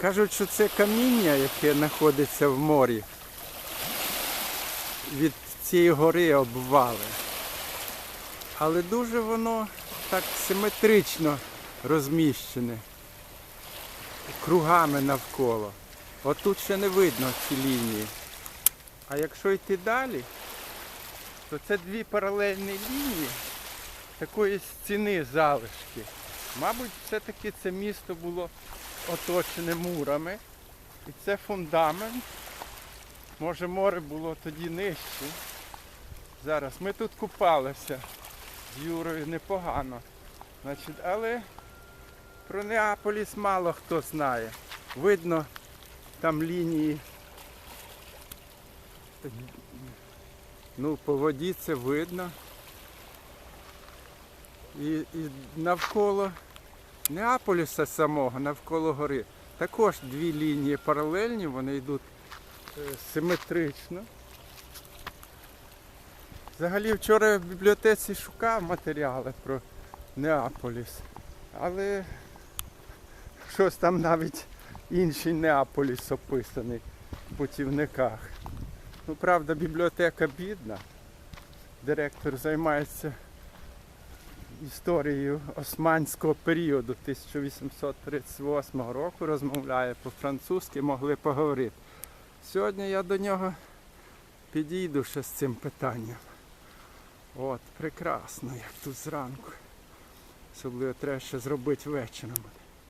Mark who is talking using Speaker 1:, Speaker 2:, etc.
Speaker 1: Кажуть, що це каміння, яке знаходиться в морі. Від цієї гори обвали. Але дуже воно так симетрично розміщене. Кругами навколо. Отут ще не видно ці лінії. А якщо йти далі, то це дві паралельні лінії такої стіни залишки. Мабуть, все-таки це місто було оточене мурами. І це фундамент. Може море було тоді нижче. Зараз ми тут купалися з Юрою непогано. Значить, але про Неаполіс мало хто знає. Видно там лінії. Ну, по воді це видно. І, і навколо Неаполіса самого, навколо гори, також дві лінії паралельні, вони йдуть е, симетрично. Взагалі вчора я в бібліотеці шукав матеріали про Неаполіс, але щось там навіть інший Неаполіс описаний в путівниках. Ну, правда, бібліотека бідна. Директор займається історією османського періоду 1838 року, розмовляє по-французьки, могли поговорити. Сьогодні я до нього підійду ще з цим питанням. От, прекрасно, як тут зранку. Особливо треба ще зробити вечором.